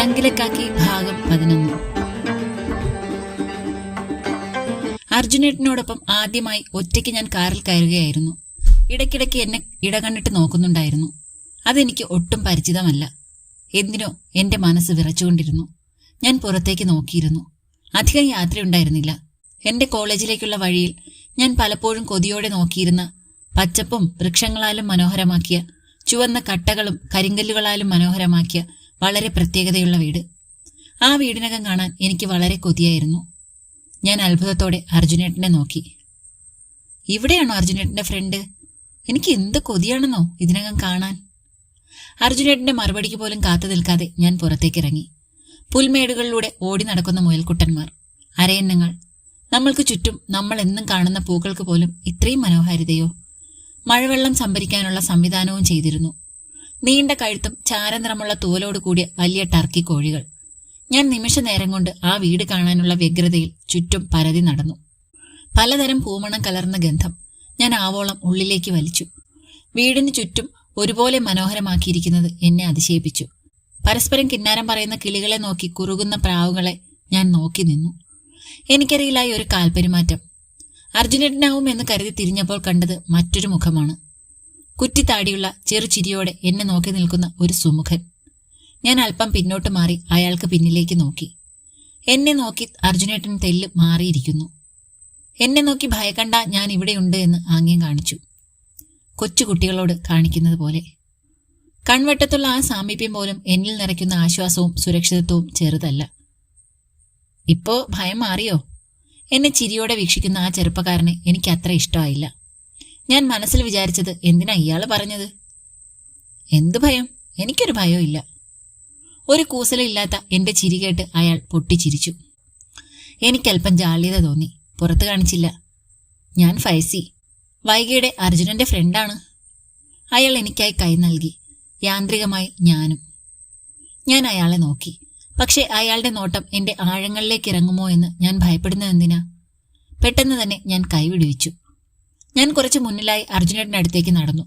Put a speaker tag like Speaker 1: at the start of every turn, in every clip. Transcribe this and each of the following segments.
Speaker 1: ചങ്കിലക്കാക്കി ഭാഗം പതിനൊന്ന്. അർജുനേട്ടനോടൊപ്പം ആദ്യമായി ഒറ്റയ്ക്ക് ഞാൻ കാറിൽ കയറുകയായിരുന്നു. ഇടയ്ക്കിടയ്ക്ക് എന്നെ ഇടകണ്ണിട്ട് നോക്കുന്നുണ്ടായിരുന്നു. അതെനിക്ക് ഒട്ടും പരിചിതമല്ല. എന്തിനോ എന്റെ മനസ്സ് വിറച്ചുകൊണ്ടിരുന്നു. ഞാൻ പുറത്തേക്ക് നോക്കിയിരുന്നു. അധികം യാത്രയുണ്ടായിരുന്നില്ല. എന്റെ കോളേജിലേക്കുള്ള വഴിയിൽ ഞാൻ പലപ്പോഴും കൊതിയോടെ നോക്കിയിരുന്ന പച്ചപ്പും വൃക്ഷങ്ങളാലും മനോഹരമാക്കിയ ചുവന്ന കട്ടകളും കരിങ്കല്ലുകളാലും മനോഹരമാക്കിയ വളരെ പ്രത്യേകതയുള്ള വീട്. ആ വീടിനകം കാണാൻ എനിക്ക് വളരെ കൊതിയായിരുന്നു. ഞാൻ അത്ഭുതത്തോടെ അർജുനേട്ടനെ നോക്കി. ഇവിടെയാണോ അർജുനേട്ടന്റെ ഫ്രണ്ട് എനിക്ക് എന്ത് കൊതിയാണെന്നോ ഇതിനകം കാണാൻ. അർജുനേട്ടന്റെ മറുപടിക്ക് പോലും കാത്തു നിൽക്കാതെ ഞാൻ പുറത്തേക്കിറങ്ങി. പുൽമേടുകളിലൂടെ ഓടി നടക്കുന്ന മുയൽക്കുട്ടന്മാർ അരയന്നങ്ങൾ. നമ്മൾക്ക് ചുറ്റും നമ്മൾ എന്നും കാണുന്ന പൂക്കൾക്ക് പോലും ഇത്രയും മനോഹാരിതയോ മഴവെള്ളം സംഭരിക്കാനുള്ള സംവിധാനവും ചെയ്തിരുന്നു. നീണ്ട കഴുത്തും ചാരനിറമുള്ള തോലോട് കൂടിയ വലിയ ടർക്കി കോഴികൾ. ഞാൻ നിമിഷ നേരം കൊണ്ട് ആ വീട് കാണാനുള്ള വ്യഗ്രതയിൽ ചുറ്റും പരതി നടന്നു. പലതരം പൂമണം കലർന്ന ഗന്ധം ഞാൻ ആവോളം ഉള്ളിലേക്ക് വലിച്ചു. വീടിന് ചുറ്റും ഒരുപോലെ മനോഹരമാക്കിയിരിക്കുന്നത് എന്നെ അതിശയിപ്പിച്ചു. പരസ്പരം കിന്നാരം പറയുന്ന കിളികളെ നോക്കി കുറുകുന്ന പ്രാവുകളെ ഞാൻ നോക്കി നിന്നു. എനിക്കറിയില്ലായി ഒരു കാൽപെരുമാറ്റം. അർജുനനാവും എന്ന് കരുതി തിരിഞ്ഞപ്പോൾ കണ്ടത് മറ്റൊരു മുഖമാണ്. കുറ്റിത്താടിയുള്ള ചെറുചിരിയോടെ എന്നെ നോക്കി നിൽക്കുന്ന ഒരു സുമുഖൻ. ഞാൻ അല്പം പിന്നോട്ട് മാറി അയാൾക്ക് പിന്നിലേക്ക് നോക്കി. എന്നെ നോക്കി അർജുനേട്ടൻ തെല്ല് മാറിയിരിക്കുന്നു. എന്നെ നോക്കി ഭയക്കണ്ട ഞാൻ ഇവിടെയുണ്ട് എന്ന് ആംഗ്യം കാണിച്ചു. കൊച്ചുകുട്ടികളോട് കാണിക്കുന്നത് പോലെ. കൺവെട്ടത്തുള്ള ആ സാമീപ്യം പോലും എന്നിൽ നിറയ്ക്കുന്ന ആശ്വാസവും സുരക്ഷിതത്വവും ചെറുതല്ല. ഇപ്പോ ഭയം മാറിയോ? എന്നെ ചിരിയോടെ വീക്ഷിക്കുന്ന ആ ചെറുപ്പക്കാരനെ എനിക്ക് അത്ര ഇഷ്ടമായില്ല. ഞാൻ മനസ്സിൽ വിചാരിച്ചത് എന്തിനാ ഇയാൾ പറഞ്ഞത്? എന്ത് ഭയം? എനിക്കൊരു ഭയവും ഇല്ല. ഒരു കൂസലില്ലാത്ത എന്റെ ചിരി കേട്ട് അയാൾ പൊട്ടിച്ചിരിച്ചു. എനിക്കല്പം ജാള്യത തോന്നി. പുറത്തു കാണിച്ചില്ല. ഞാൻ ഫൈസി. വൈകിയുടെ അർജുനന്റെ ഫ്രണ്ടാണ്. അയാൾ എനിക്കായി കൈ നൽകി. യാന്ത്രികമായി ഞാനും. ഞാൻ അയാളെ നോക്കി. പക്ഷെ അയാളുടെ നോട്ടം എന്റെ ആഴങ്ങളിലേക്ക് ഇറങ്ങുമോ എന്ന് ഞാൻ ഭയപ്പെടുന്നത് എന്തിനാ? പെട്ടെന്ന് തന്നെ ഞാൻ കൈവിടുവിച്ചു ഞാൻ കുറച്ച് മുന്നിലായി അർജുനേട്ടനടുത്തേക്ക് നടന്നു.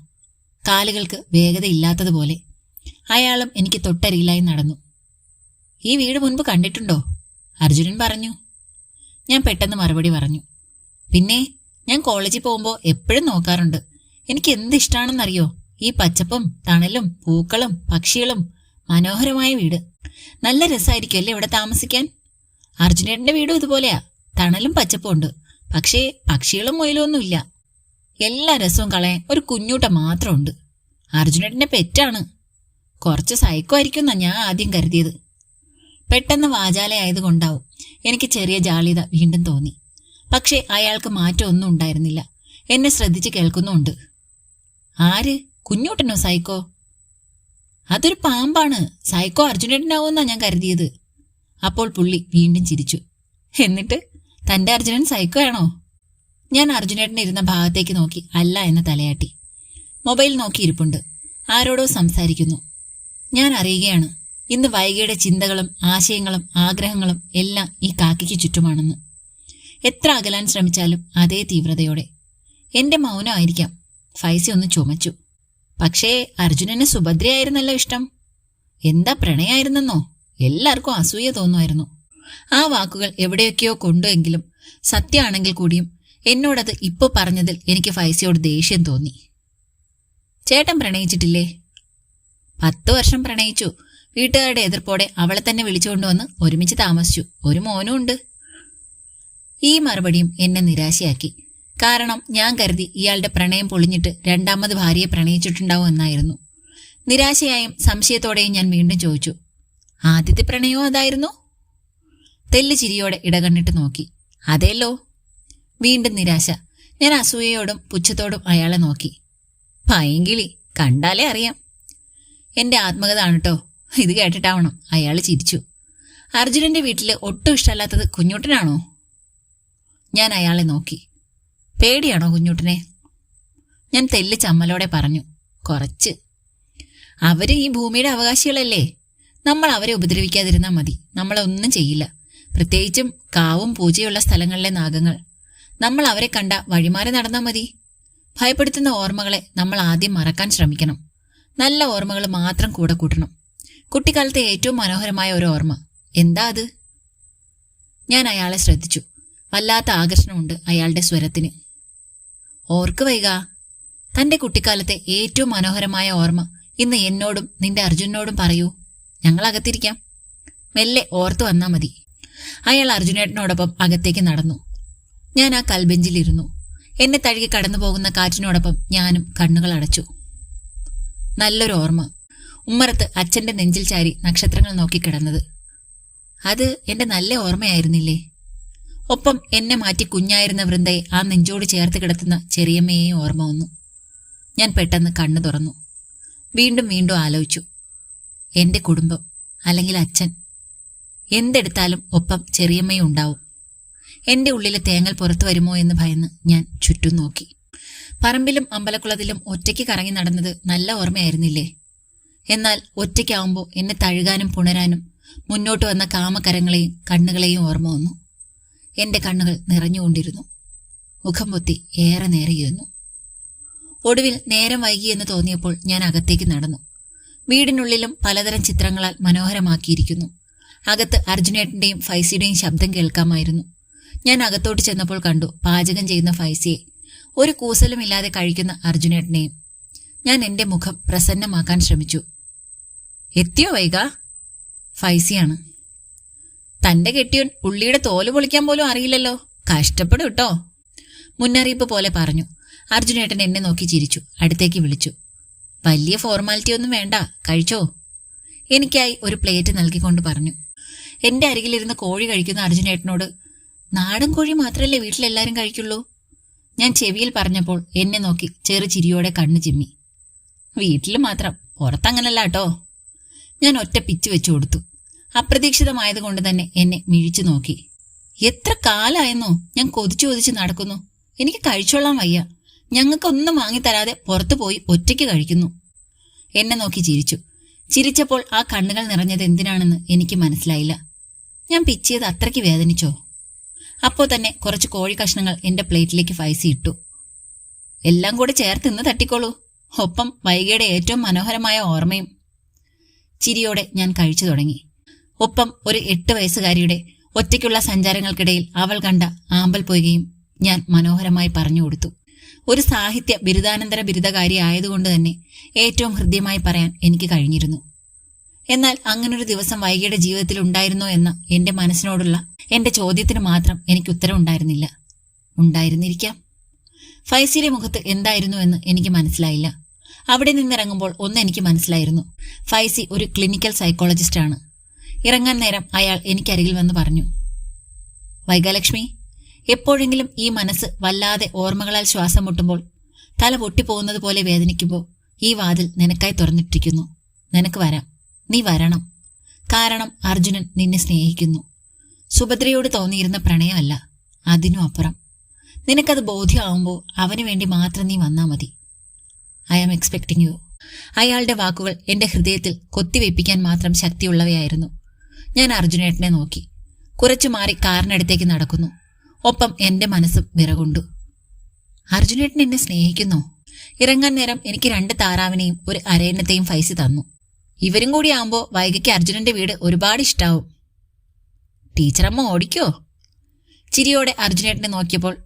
Speaker 1: കാലുകൾക്ക് വേഗതയില്ലാത്തതുപോലെ അയാളും എനിക്ക് തൊട്ടരികിലായി നടന്നു. ഈ വീട് മുൻപ് കണ്ടിട്ടുണ്ടോ? അർജുനൻ പറഞ്ഞു. ഞാൻ പെട്ടെന്ന് മറുപടി പറഞ്ഞു. പിന്നെ ഞാൻ കോളേജിൽ പോകുമ്പോൾ എപ്പോഴും നോക്കാറുണ്ട്. എനിക്ക് എന്ത് ഇഷ്ടമാണെന്നറിയോ ഈ പച്ചപ്പും തണലും പൂക്കളും പക്ഷികളും. മനോഹരമായ വീട്. നല്ല രസമായിരിക്കും അല്ലേ ഇവിടെ താമസിക്കാൻ? അർജുനേട്ടന്റെ വീടും ഇതുപോലെയാ. തണലും പച്ചപ്പും ഉണ്ട്. പക്ഷേ പക്ഷികളും മുയലൊന്നുമില്ല എല്ലാ രസവും കളയാൻ ഒരു കുഞ്ഞൂട്ട മാത്രമുണ്ട്. അർജുനേട്ടന്റെ പെറ്റാണ്. കുറച്ച് സൈക്കോ ആയിരിക്കും ഞാൻ ആദ്യം കരുതിയത്. പെട്ടെന്ന് വാചാലയായതുകൊണ്ടാവും എനിക്ക് ചെറിയ ജാളിത വീണ്ടും തോന്നി. പക്ഷേ അയാൾക്ക് മാറ്റമൊന്നും ഉണ്ടായിരുന്നില്ല. എന്നെ ശ്രദ്ധിച്ച് കേൾക്കുന്നുണ്ട് ആര്? കുഞ്ഞൂട്ടനോ സൈക്കോ അതൊരു പാമ്പാണ്. സൈക്കോ അർജുനേട്ടനാവുമെന്നാ ഞാൻ കരുതിയത്. അപ്പോൾ പുള്ളി വീണ്ടും ചിരിച്ചു. എന്നിട്ട് തന്റെ അർജുനൻ സൈക്കോ ആണോ? ഞാൻ അർജുനേട്ടൻ ഇരുന്ന ഭാഗത്തേക്ക് നോക്കി. അല്ല എന്ന് തലയാട്ടി. മൊബൈൽ നോക്കി ഇരിപ്പുണ്ട്. ആരോടോ സംസാരിക്കുന്നു. ഞാൻ അറിയുകയാണ്. ഇന്ന് വൈകിയുടെ ചിന്തകളും ആശയങ്ങളും ആഗ്രഹങ്ങളും എല്ലാം ഈ കാക്കിക്ക് ചുറ്റുമാണെന്ന്. എത്ര അകലാൻ ശ്രമിച്ചാലും അതേ തീവ്രതയോടെ. എന്റെ മൗനമായിരിക്കാം ഫൈസി ഒന്ന് ചുമച്ചു. പക്ഷേ അർജുനന് സുഭദ്രയായിരുന്നല്ലോ ഇഷ്ടം. എന്താ പ്രണയായിരുന്നെന്നോ? എല്ലാവർക്കും അസൂയ തോന്നുമായിരുന്നു. ആ വാക്കുകൾ എവിടെയൊക്കെയോ കൊണ്ടുവെങ്കിലും സത്യമാണെങ്കിൽ കൂടിയും എന്നോടത് ഇപ്പൊ പറഞ്ഞതിൽ എനിക്ക് ഫൈസിയോട് ദേഷ്യം തോന്നി. ചേട്ടൻ പ്രണയിച്ചിട്ടില്ലേ? പത്ത് വർഷം പ്രണയിച്ചു. വീട്ടുകാരുടെ എതിർപ്പോടെ അവളെ തന്നെ വിളിച്ചുകൊണ്ടുവന്ന് ഒരുമിച്ച് താമസിച്ചു. ഒരു മോനും ഉണ്ട്. ഈ മറുപടിയും എന്നെ നിരാശയാക്കി. കാരണം ഞാൻ കരുതി ഇയാളുടെ പ്രണയം പൊളിഞ്ഞിട്ട് രണ്ടാമത് ഭാര്യയെ പ്രണയിച്ചിട്ടുണ്ടാവും എന്നായിരുന്നു. നിരാശയായും സംശയത്തോടെയും ഞാൻ വീണ്ടും ചോദിച്ചു ആദ്യത്തെ പ്രണയവും അതായിരുന്നു? തെല്ല് ചിരിയോടെ ഇടകണ്ണിട്ട് നോക്കി അതേല്ലോ. വീണ്ടും നിരാശ. ഞാൻ അസൂയയോടും പുച്ഛത്തോടും അയാളെ നോക്കി. ഭയങ്കിളി കണ്ടാലേ അറിയാം. എന്റെ ആത്മകഥ ആണ് കേട്ടോ ഇത് കേട്ടിട്ടാവണം. അയാൾ ചിരിച്ചു. അർജുനന്റെ വീട്ടിൽ ഒട്ടും ഇഷ്ടമല്ലാത്തത് കുഞ്ഞുട്ടനാണോ? ഞാൻ അയാളെ നോക്കി. പേടിയാണോ കുഞ്ഞുട്ടനെ? ഞാൻ തെല്ല് ചമ്മലോടെ പറഞ്ഞു. കുറച്ച്. അവർ ഈ ഭൂമിയുടെ അവകാശികളല്ലേ? നമ്മൾ അവരെ ഉപദ്രവിക്കാതിരുന്നാൽ മതി. നമ്മളെ ഒന്നും ചെയ്യില്ല. പ്രത്യേകിച്ചും കാവും പൂജയുള്ള സ്ഥലങ്ങളിലെ നാഗങ്ങൾ. നമ്മൾ അവരെ കണ്ട വഴിമാറി നടന്നാൽ മതി. ഭയപ്പെടുത്തുന്ന ഓർമ്മകളെ നമ്മൾ ആദ്യം മറക്കാൻ ശ്രമിക്കണം. നല്ല ഓർമ്മകൾ മാത്രം കൂടെ കൂട്ടണം. കുട്ടിക്കാലത്തെ ഏറ്റവും മനോഹരമായ ഒരു ഓർമ്മ. എന്താ അത്? ഞാൻ അയാളെ ശ്രദ്ധിച്ചു. വല്ലാത്ത ആകർഷണമുണ്ട് അയാളുടെ സ്വരത്തിന്. ഓർക്ക് വൈക. തന്റെ കുട്ടിക്കാലത്തെ ഏറ്റവും മനോഹരമായ ഓർമ്മ ഇന്ന് എന്നോടും നിന്റെ അർജുനോടും പറയൂ. ഞങ്ങൾ അകത്തിരിക്കാം. മെല്ലെ ഓർത്തു വന്നാ മതി. അയാൾ അർജുനേട്ടനോടൊപ്പം അകത്തേക്ക് നടന്നു. ഞാൻ ആ കൽബെഞ്ചിലിരുന്നു. എന്നെ തഴുകി കടന്നു പോകുന്ന കാറ്റിനോടൊപ്പം ഞാനും കണ്ണുകൾ അടച്ചു. നല്ലൊരു ഓർമ്മ. ഉമ്മറത്ത് അച്ഛന്റെ നെഞ്ചിൽ ചാരി നക്ഷത്രങ്ങൾ നോക്കി കിടന്നത്. അത് എന്റെ നല്ല ഓർമ്മയായിരുന്നില്ലേ? ഒപ്പം എന്നെ മാറ്റി കുഞ്ഞായിരുന്ന വൃന്ദയെ ആ നെഞ്ചോട് ചേർത്ത് കിടത്തുന്ന ചെറിയമ്മയെ ഓർമ്മ വന്നു. ഞാൻ പെട്ടെന്ന് കണ്ണു തുറന്നു. വീണ്ടും വീണ്ടും ആലോചിച്ചു. എന്റെ കുടുംബം അല്ലെങ്കിൽ അച്ഛൻ? എന്തെടുത്താലും ഒപ്പം ചെറിയമ്മയും ഉണ്ടാവും. എന്റെ ഉള്ളിലെ തേങ്ങൽ പുറത്തു വരുമോ എന്ന് ഭയന്ന് ഞാൻ ചുറ്റും നോക്കി. പറമ്പിലും അമ്പലക്കുളത്തിലും ഒറ്റയ്ക്ക് കറങ്ങി നടന്നത് നല്ല ഓർമ്മയായിരുന്നില്ലേ? എന്നാൽ ഒറ്റയ്ക്കാവുമ്പോൾ എന്നെ തഴുകാനും പുണരാനും മുന്നോട്ട് വന്ന കാമകരങ്ങളെയും കണ്ണുകളെയും ഓർമ്മ വന്നു. എന്റെ കണ്ണുകൾ നിറഞ്ഞുകൊണ്ടിരുന്നു. മുഖം പൊത്തി ഏറെ നേരെയിരുന്നു ഒടുവിൽ നേരം വൈകിയെന്ന് തോന്നിയപ്പോൾ ഞാൻ അകത്തേക്ക് നടന്നു. വീടിനുള്ളിലും പലതരം ചിത്രങ്ങളാൽ മനോഹരമാക്കിയിരിക്കുന്നു. അകത്ത് അർജുനേട്ടന്റെയും ഫൈസിയുടെയും ശബ്ദം കേൾക്കാമായിരുന്നു. ഞാൻ അകത്തോട്ട് ചെന്നപ്പോൾ കണ്ടു പാചകം ചെയ്യുന്ന ഫൈസിയെ. ഒരു കൂസലുമില്ലാതെ കഴിക്കുന്ന അർജുനേട്ടനെയും ഞാൻ എന്റെ മുഖം പ്രസന്നമാക്കാൻ ശ്രമിച്ചു. എത്തിയോ വൈക ഫൈസിയാണ്. തന്റെ കെട്ടിയോൻ ഉള്ളിയുടെ തോൽ പൊളിക്കാൻ പോലും അറിയില്ലല്ലോ. കഷ്ടപ്പെടും കേട്ടോ മുന്നറിയിപ്പ് പോലെ പറഞ്ഞു. അർജുനേട്ടൻ എന്നെ നോക്കി ചിരിച്ചു. അടുത്തേക്ക് വിളിച്ചു. വലിയ ഫോർമാലിറ്റി ഒന്നും വേണ്ട. കഴിച്ചോ? എനിക്കായി ഒരു പ്ലേറ്റ് നൽകിക്കൊണ്ട് പറഞ്ഞു. എന്റെ അരികിലിരുന്ന് കോഴി കഴിക്കുന്ന അർജുനേട്ടനോട് നാടൻ കോഴി മാത്രമല്ലേ വീട്ടിലെല്ലാരും കഴിക്കുള്ളൂ? ഞാൻ ചെവിയിൽ പറഞ്ഞപ്പോൾ എന്നെ നോക്കി ചെറു ചിരിയോടെ കണ്ണു ചിമ്മി. വീട്ടിൽ മാത്രം പുറത്തങ്ങനല്ല കേട്ടോ. ഞാൻ ഒറ്റ പിച്ചു വെച്ചു കൊടുത്തു. അപ്രതീക്ഷിതമായതുകൊണ്ട് തന്നെ എന്നെ മിഴിച്ചു നോക്കി. എത്ര കാലായെന്നോ ഞാൻ കൊതിച്ചു കൊതിച്ച് നടക്കുന്നു. എനിക്ക് കഴിച്ചോളാൻ വയ്യ. ഞങ്ങൾക്കൊന്നും വാങ്ങിത്തരാതെ പുറത്തു പോയി ഒറ്റയ്ക്ക് കഴിക്കുന്നു. എന്നെ നോക്കി ചിരിച്ചു. ചിരിച്ചപ്പോൾ ആ കണ്ണുകൾ നിറഞ്ഞത് എന്തിനാണെന്ന് എനിക്ക് മനസ്സിലായില്ല. ഞാൻ പിച്ചിയത് അത്രയ്ക്ക് വേദനിച്ചോ? അപ്പോൾ തന്നെ കുറച്ച് കോഴി കഷ്ണങ്ങൾ എന്റെ പ്ലേറ്റിലേക്ക് ഫൈസി ഇട്ടു. എല്ലാം കൂടെ ചേർത്ത് ഇന്ന് തട്ടിക്കോളൂ. ഒപ്പം വൈകിയുടെ ഏറ്റവും മനോഹരമായ ഓർമ്മയും. ചിരിയോടെ ഞാൻ കഴിച്ചു തുടങ്ങി. ഒപ്പം ഒരു എട്ട് വയസ്സുകാരിയുടെ ഒറ്റയ്ക്കുള്ള സഞ്ചാരങ്ങൾക്കിടയിൽ അവൾ കണ്ട ആമ്പൽ പൊയ്കയും ഞാൻ മനോഹരമായി പറഞ്ഞു കൊടുത്തു. ഒരു സാഹിത്യ ബിരുദാനന്തര ബിരുദകാരി ആയതുകൊണ്ട് തന്നെ ഏറ്റവും ഹൃദ്യമായി പറയാൻ എനിക്ക് കഴിഞ്ഞിരുന്നു. എന്നാൽ അങ്ങനൊരു ദിവസം വൈകിയുടെ ജീവിതത്തിൽ ഉണ്ടായിരുന്നോ എന്ന എന്റെ മനസ്സിനോടുള്ള എന്റെ ചോദ്യത്തിന് മാത്രം എനിക്ക് ഉത്തരം ഉണ്ടായിരുന്നില്ല ഉണ്ടായിരുന്നിരിക്കാം. ഫൈസിയുടെ മുഖത്ത് എന്തായിരുന്നു എന്ന് എനിക്ക് മനസ്സിലായില്ല. അവിടെ നിന്നിറങ്ങുമ്പോൾ ഒന്ന് എനിക്ക് മനസ്സിലായിരുന്നു. ഫൈസി ഒരു ക്ലിനിക്കൽ സൈക്കോളജിസ്റ്റ് ആണ്. ഇറങ്ങാൻ നേരം അയാൾ എനിക്കരികിൽ വന്ന് പറഞ്ഞു വൈകാലക്ഷ്മി എപ്പോഴെങ്കിലും ഈ മനസ്സ് വല്ലാതെ ഓർമ്മകളാൽ ശ്വാസം മുട്ടുമ്പോൾ തല പൊട്ടിപ്പോകുന്നത് പോലെ വേദനിക്കുമ്പോൾ ഈ വാതിൽ നിനക്കായി തുറന്നിട്ടിരിക്കുന്നു. നിനക്ക് വരാം. നീ വരണം. കാരണം അർജുനൻ നിന്നെ സ്നേഹിക്കുന്നു. സുഭദ്രയോട് തോന്നിയിരുന്ന പ്രണയമല്ല അതിനും അപ്പുറം. നിനക്കത് ബോധ്യമാവുമ്പോൾ അവന് വേണ്ടി മാത്രം നീ വന്നാ മതി. ഐ ആം എക്സ്പെക്ടിങ് യു അയാളുടെ വാക്കുകൾ എന്റെ ഹൃദയത്തിൽ കൊത്തിവെപ്പിക്കാൻ മാത്രം ശക്തിയുള്ളവയായിരുന്നു. ഞാൻ അർജുനേട്ടനെ നോക്കി. കുറച്ചു മാറി കാറിനടുത്തേക്ക് നടക്കുന്നു. ഒപ്പം എന്റെ മനസ്സും വിറകൊണ്ടു. അർജുനേട്ടൻ എന്നെ സ്നേഹിക്കുന്നോ. ഇറങ്ങാൻ നേരം എനിക്ക് രണ്ട് താറാവിനെയും ഒരു അരയന്നത്തെയും ഫൈസി തന്നു. ഇവരും കൂടി ആവുമ്പോ വൈകയ്ക്ക് അർജുനന്റെ വീട് ഒരുപാട് ഇഷ്ടാവും. ടീച്ചറമ്മ ഓടിക്കോ? ചിരിയോടെ അർജുനേട്ടനെ നോക്കിയപ്പോൾ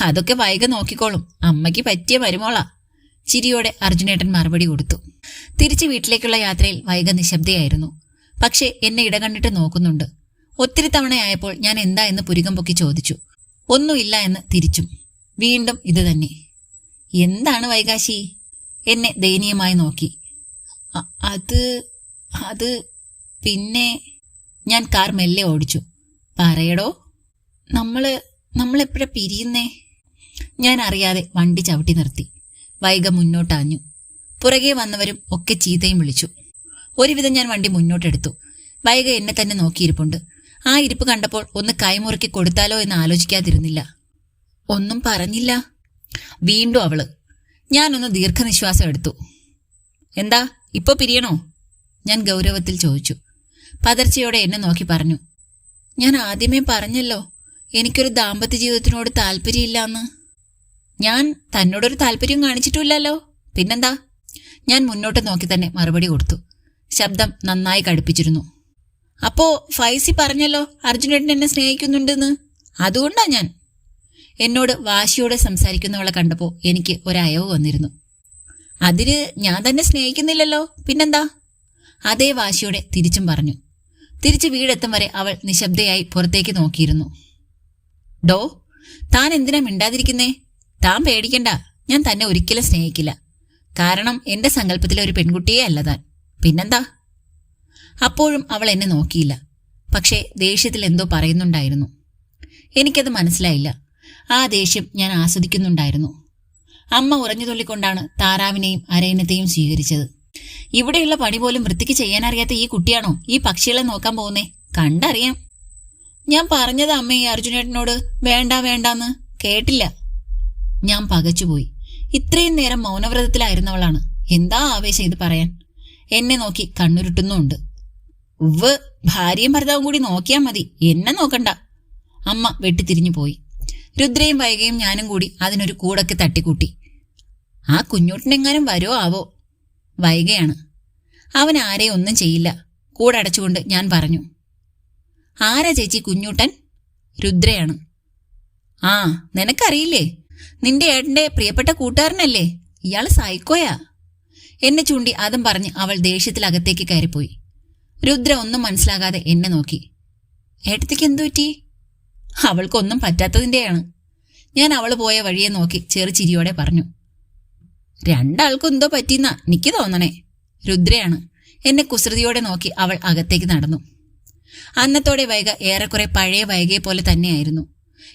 Speaker 1: അതൊക്കെ വൈകം നോക്കിക്കോളും. അമ്മയ്ക്ക് പറ്റിയ മരുമോളാ. ചിരിയോടെ അർജുനേട്ടൻ മറുപടി കൊടുത്തു. തിരിച്ച് വീട്ടിലേക്കുള്ള യാത്രയിൽ വൈക നിശബ്ദയായിരുന്നു. പക്ഷേ എന്നെ ഇടകണ്ടിട്ട് നോക്കുന്നുണ്ട്. ഒത്തിരി തവണയായപ്പോൾ ഞാൻ എന്താ എന്ന് പുരികം പൊക്കി ചോദിച്ചു ഒന്നുമില്ല എന്ന് തിരിച്ചും. വീണ്ടും ഇത് തന്നെ. എന്താണ് വൈകാശി? എന്നെ ദയനീയമായി നോക്കി. അത് അത് പിന്നെ ഞാൻ കാർ മെല്ലെ ഓടിച്ചു. പറയടോ നമ്മൾ നമ്മളെപ്പോഴാ പിരിയുന്നേ? ഞാൻ അറിയാതെ വണ്ടി ചവിട്ടി നിർത്തി. വൈക മുന്നോട്ടാഞ്ഞു. പുറകെ വന്നവരും ഒക്കെ ചീത്തയും വിളിച്ചു. ഒരുവിധം ഞാൻ വണ്ടി മുന്നോട്ടെടുത്തു. വൈക എന്നെ തന്നെ നോക്കിയിരിപ്പുണ്ട്. ആ ഇരിപ്പ് കണ്ടപ്പോൾ ഒന്ന് കൈമുറുക്കി കൊടുത്താലോ എന്ന് ആലോചിക്കാതിരുന്നില്ല. ഒന്നും പറഞ്ഞില്ല. വീണ്ടും അവൾ. ഞാനൊന്ന് ദീർഘനിശ്വാസം എടുത്തു. എന്താ ഇപ്പൊ പിരിയണോ? ഞാൻ ഗൗരവത്തിൽ ചോദിച്ചു. പതർച്ചയോടെ എന്നെ നോക്കി പറഞ്ഞു. ഞാൻ ആദ്യമേ പറഞ്ഞല്ലോ എനിക്കൊരു ദാമ്പത്യ ജീവിതത്തിനോട് താല്പര്യമില്ലാന്ന്. ഞാൻ തന്നോടൊരു താല്പര്യം കാണിച്ചിട്ടില്ലല്ലോ. പിന്നെന്താ? ഞാൻ മുന്നോട്ട് നോക്കി തന്നെ മറുപടി കൊടുത്തു. ശബ്ദം നന്നായി കടുപ്പിച്ചിരുന്നു. അപ്പോ ഫൈസി പറഞ്ഞല്ലോ അർജുനേട്ടൻ എന്നെ സ്നേഹിക്കുന്നുണ്ടെന്ന്? അതുകൊണ്ടാ ഞാൻ? എന്നോട് വാശിയോടെ സംസാരിക്കുന്നവളെ കണ്ടപ്പോൾ എനിക്ക് ഒരയവ് വന്നിരുന്നു. അതിന് ഞാൻ തന്നെ സ്നേഹിക്കുന്നില്ലല്ലോ. പിന്നെന്താ? അതേ വാശിയോടെ തിരിച്ചും പറഞ്ഞു. തിരിച്ച് വീടെത്തും വരെ അവൾ നിശബ്ദയായി പുറത്തേക്ക് നോക്കിയിരുന്നു. ഡോ താൻ എന്തിനാ മിണ്ടാതിരിക്കുന്നേ? താൻ പേടിക്കണ്ട. ഞാൻ തന്നെ ഒരിക്കലും സ്നേഹിക്കില്ല. കാരണം എന്റെ സങ്കല്പത്തിലെ ഒരു പെൺകുട്ടിയെ അല്ല താൻ. പിന്നെന്താ? അപ്പോഴും അവൾ എന്നെ നോക്കിയില്ല. പക്ഷേ ദേഷ്യത്തിൽ എന്തോ പറയുന്നുണ്ടായിരുന്നു. എനിക്കത് മനസ്സിലായില്ല. ആ ദേഷ്യം ഞാൻ ആസ്വദിക്കുന്നുണ്ടായിരുന്നു. അമ്മ ഉറഞ്ഞു തുള്ളിക്കൊണ്ടാണ് താറാവിനെയും അരയനത്തെയും സ്വീകരിച്ചത്. ഇവിടെയുള്ള പണി പോലും വൃത്തിക്ക് ചെയ്യാനറിയാത്ത ഈ കുട്ടിയാണോ ഈ പക്ഷികളെ നോക്കാൻ പോകുന്നേ? കണ്ടറിയാം. ഞാൻ പറഞ്ഞത് അമ്മ ഈ അർജുനേട്ടനോട്. വേണ്ട വേണ്ടാന്ന് കേട്ടില്ല. ഞാൻ പകച്ചുപോയി. ഇത്രയും നേരം മൗനവ്രതത്തിലായിരുന്നവളാണ്. എന്താ ആവേശം ഇത് പറയാൻ? എന്നെ നോക്കി കണ്ണുരുട്ടുന്നുണ്ട് ഉവ് ഭാര്യയും ഭർത്താവും കൂടി നോക്കിയാൽ മതി. എന്നെ നോക്കണ്ട. അമ്മ വെട്ടിത്തിരിഞ്ഞു പോയി. രുദ്രയും വൈകയും ഞാനും കൂടി അതിനൊരു കൂടൊക്കെ തട്ടിക്കൂട്ടി. ആ കുഞ്ഞൂട്ടിനെങ്ങാനും വരോ ആവോ? വൈകയാണ്. അവൻ ആരെയും ഒന്നും ചെയ്യില്ല. കൂടടച്ചുകൊണ്ട് ഞാൻ പറഞ്ഞു ആരാ ചേച്ചി കുഞ്ഞൂട്ടൻ? രുദ്രയാണ്. ആ നിനക്കറിയില്ലേ? നിന്റെ ഏട്ടന്റെ പ്രിയപ്പെട്ട കൂട്ടുകാരനല്ലേ? ഇയാൾ സൈക്കോയാ. എന്നെ ചൂണ്ടി അതും പറഞ്ഞ് അവൾ ദേഷ്യത്തിൽ അകത്തേക്ക് കയറിപ്പോയി. രുദ്ര ഒന്നും മനസ്സിലാകാതെ എന്നെ നോക്കി. ഏട്ടത്തിക്ക് എന്തു പറ്റി? അവൾക്കൊന്നും പറ്റാത്തതിന്റെയാണ് ഞാൻ അവൾ പോയ വഴിയെ നോക്കി ചെറു ചിരിയോടെ പറഞ്ഞു രണ്ടാൾക്കും എന്തോ പറ്റിയെന്നാ എനിക്ക് തോന്നണേ. രുദ്രയാണ്. എന്നെ കുസൃതിയോടെ നോക്കി അവൾ അകത്തേക്ക് നടന്നു. അന്നത്തോടെ വൈക ഏറെക്കുറെ പഴയ വൈകയെ പോലെ തന്നെയായിരുന്നു.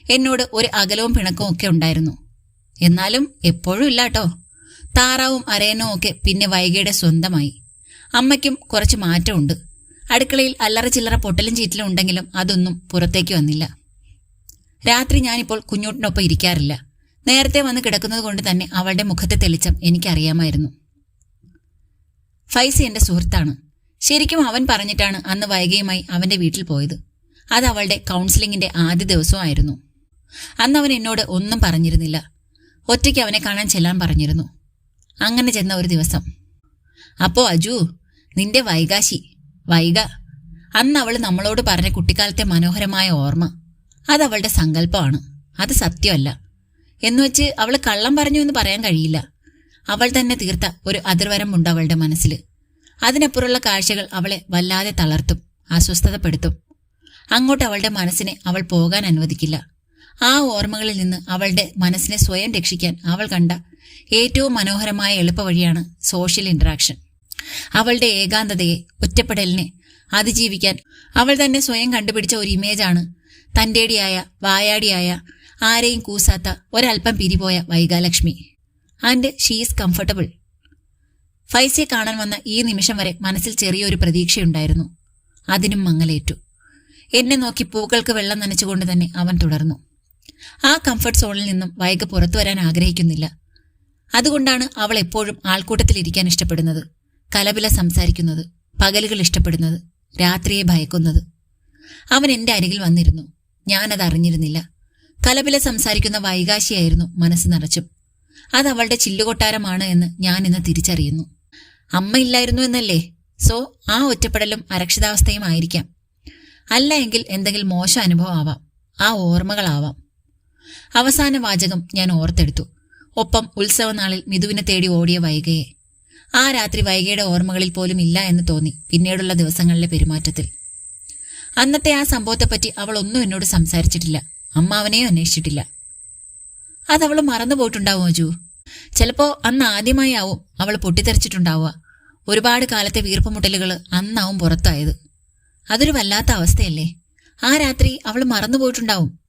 Speaker 1: എന്നോട് ഒരു അകലവും പിണക്കവും ഒക്കെ ഉണ്ടായിരുന്നു. എന്നാലും എപ്പോഴും ഇല്ലാട്ടോ. താറാവും അരയനും ഒക്കെ പിന്നെ വൈകയുടെ സ്വന്തമായി. അമ്മയ്ക്കും കുറച്ച് മാറ്റമുണ്ട്. അടുക്കളയിൽ അല്ലറ ചില്ലറ പൊട്ടലും ചീറ്റലും ഉണ്ടെങ്കിലും അതൊന്നും പുറത്തേക്ക് വന്നില്ല. രാത്രി ഞാനിപ്പോൾ കുഞ്ഞൂട്ടിനൊപ്പം ഇരിക്കാറില്ല. നേരത്തെ വന്ന് കിടക്കുന്നത് കൊണ്ട് തന്നെ അവളുടെ മുഖത്തെ തെളിച്ചം എനിക്കറിയാമായിരുന്നു. ഫൈസി എന്റെ സുഹൃത്താണ്. ശരിക്കും അവൻ പറഞ്ഞിട്ടാണ് അന്ന് വൈകിയുമായി അവന്റെ വീട്ടിൽ പോയത്. അത് അവളുടെ കൗൺസിലിംഗിന്റെ ആദ്യ ദിവസമായിരുന്നു. അന്ന് അവൻ എന്നോട് ഒന്നും പറഞ്ഞിരുന്നില്ല. ഒറ്റയ്ക്ക് അവനെ കാണാൻ ചെല്ലാൻ പറഞ്ഞിരുന്നു. അങ്ങനെ ചെന്ന ഒരു ദിവസം. അപ്പോ അജു നിന്റെ വൈകാശി വൈക അന്ന് അവൾ നമ്മളോട് പറഞ്ഞ കുട്ടിക്കാലത്തെ മനോഹരമായ ഓർമ്മ. അത് അവളുടെ സങ്കല്പമാണ്. അത് സത്യമല്ല. എന്നുവെച്ച് അവൾ കള്ളം പറഞ്ഞു എന്ന് പറയാൻ കഴിയില്ല. അവൾ തന്നെ തീർത്ത ഒരു അതിർവരമുണ്ട് അവളുടെ മനസ്സിൽ അതിനപ്പുറമുള്ള കാഴ്ചകൾ അവളെ വല്ലാതെ തളർത്തും അസ്വസ്ഥതപ്പെടുത്തും. അങ്ങോട്ട് അവളുടെ മനസ്സിനെ അവൾ പോകാൻ അനുവദിക്കില്ല. ആ ഓർമ്മകളിൽ നിന്ന് അവളുടെ മനസ്സിനെ സ്വയം രക്ഷിക്കാൻ അവൾ കണ്ട ഏറ്റവും മനോഹരമായ എളുപ്പവഴിയാണ് സോഷ്യൽ ഇന്ററാക്ഷൻ. അവളുടെ ഏകാന്തതയെ ഒറ്റപ്പെടലിനെ അതിജീവിക്കാൻ അവൾ തന്നെ സ്വയം കണ്ടുപിടിച്ച ഒരു ഇമേജാണ് തന്റെടിയായ വായാടിയായ ആരെയും കൂസാത്ത ഒരൽപ്പം പിരിപോയ Vaikalakshmi. And she is comfortable. ഫൈസിയെ കാണാൻ വന്ന ഈ നിമിഷം വരെ മനസ്സിൽ ചെറിയൊരു പ്രതീക്ഷയുണ്ടായിരുന്നു. അതിനും മങ്ങലേറ്റു. എന്നെ നോക്കി പൂക്കൾക്ക് വെള്ളം നനച്ചുകൊണ്ട് തന്നെ അവൻ തുടർന്നു. ആ കംഫർട്ട് സോണിൽ നിന്നും വൈകി പുറത്തു വരാൻ ആഗ്രഹിക്കുന്നില്ല. അതുകൊണ്ടാണ് അവൾ എപ്പോഴും ആൾക്കൂട്ടത്തിൽ ആൾക്കൂട്ടത്തിലിരിക്കാൻ ഇഷ്ടപ്പെടുന്നത്. കലപില സംസാരിക്കുന്നത് പകലുകൾ ഇഷ്ടപ്പെടുന്നത് രാത്രിയെ ഭയക്കുന്നത്. അവൻ എന്റെ അരികിൽ വന്നിരുന്നു. ഞാനത് അറിഞ്ഞിരുന്നില്ല കലപില സംസാരിക്കുന്ന വൈകാശിയായിരുന്നു മനസ്സ് നിറച്ചും. അത് അവളുടെ ചില്ലുകൊട്ടാരമാണ് എന്ന് ഞാൻ ഇന്ന് തിരിച്ചറിയുന്നു. അമ്മ ഇല്ലായിരുന്നു എന്നല്ലേ? സോ ആ ഒറ്റപ്പെടലും അരക്ഷിതാവസ്ഥയും ആയിരിക്കാം. അല്ല എങ്കിൽ എന്തെങ്കിലും മോശം അനുഭവം ആവാം. ആ ഓർമ്മകളാവാം. അവസാന വാചകം ഞാൻ ഓർത്തെടുത്തു. ഒപ്പം ഉത്സവനാളിൽ മിഥുവിനെ തേടി ഓടിയ വൈകയെ. ആ രാത്രി വൈകയുടെ ഓർമ്മകളിൽ പോലും ഇല്ല എന്ന് തോന്നി പിന്നീടുള്ള ദിവസങ്ങളിലെ പെരുമാറ്റത്തിൽ. അന്നത്തെ ആ സംഭവത്തെപ്പറ്റി അവൾ ഒന്നും എന്നോട് സംസാരിച്ചിട്ടില്ല. അമ്മാവനെയും അന്വേഷിച്ചിട്ടില്ല. അതവൾ മറന്നു പോയിട്ടുണ്ടാവും അജു ചിലപ്പോ അന്ന് ആദ്യമായി ആവും അവൾ പൊട്ടിത്തെറിച്ചിട്ടുണ്ടാവുക. ഒരുപാട് കാലത്തെ വീർപ്പുമുട്ടലുകൾ അന്നാവും പുറത്തായത്. അതൊരു വല്ലാത്ത അവസ്ഥയല്ലേ? ആ രാത്രി അവൾ മറന്നു പോയിട്ടുണ്ടാവും.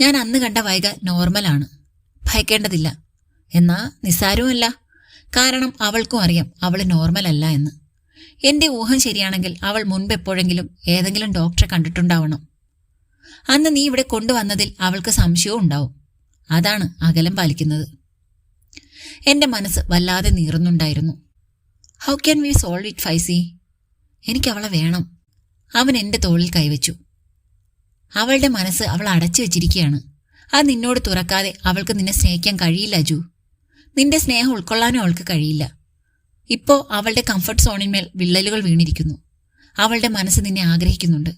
Speaker 1: ഞാൻ അന്ന് കണ്ട വൈക നോർമലാണ്. ഭയക്കേണ്ടതില്ല. എന്നാ നിസ്സാരവുമല്ല. കാരണം അവൾക്കും അറിയാം അവൾ നോർമൽ അല്ല എന്ന്. എന്റെ ഊഹം ശരിയാണെങ്കിൽ അവൾ മുൻപെപ്പോഴെങ്കിലും ഏതെങ്കിലും ഡോക്ടറെ കണ്ടിട്ടുണ്ടാവണം. അന്ന് നീ ഇവിടെ കൊണ്ടുവന്നതിൽ അവൾക്ക് സംശയവും ഉണ്ടാവും. അതാണ് അകലം പാലിക്കുന്നത്. എന്റെ മനസ്സ് വല്ലാതെ നീറുന്നുണ്ടായിരുന്നു. How can we solve it Faizy? എനിക്ക് അവളെ വേണം. അവൻ എന്റെ തോളിൽ കൈവച്ചു. അവളുടെ മനസ്സ് അവൾ അടച്ചു വെച്ചിരിക്കുകയാണ്. അത് നിന്നോട് തുറക്കാതെ അവൾക്ക് നിന്നെ സ്നേഹിക്കാൻ കഴിയില്ല അജു. നിന്റെ സ്നേഹം ഉൾക്കൊള്ളാനും അവൾക്ക് കഴിയില്ല. ഇപ്പോ അവളുടെ കംഫർട്ട് സോണിന്മേൽ വിള്ളലുകൾ വീണിരിക്കുന്നു. അവളുടെ മനസ്സ് നിന്നെ ആഗ്രഹിക്കുന്നുണ്ട്.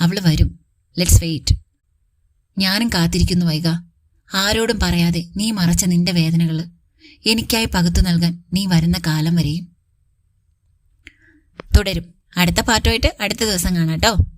Speaker 1: അവൾ വരും. ലെറ്റ്സ് വെയിറ്റ് ഞാനും കാത്തിരിക്കുന്നു വൈക ആരോടും പറയാതെ നീ മറച്ച നിന്റെ വേദനകൾ എനിക്കായി പകുത്തു നൽകാൻ നീ വരുന്ന കാലം വരെയും. തുടരും. അടുത്ത പാട്ടുമായിട്ട് അടുത്ത ദിവസം കാണാം കേട്ടോ.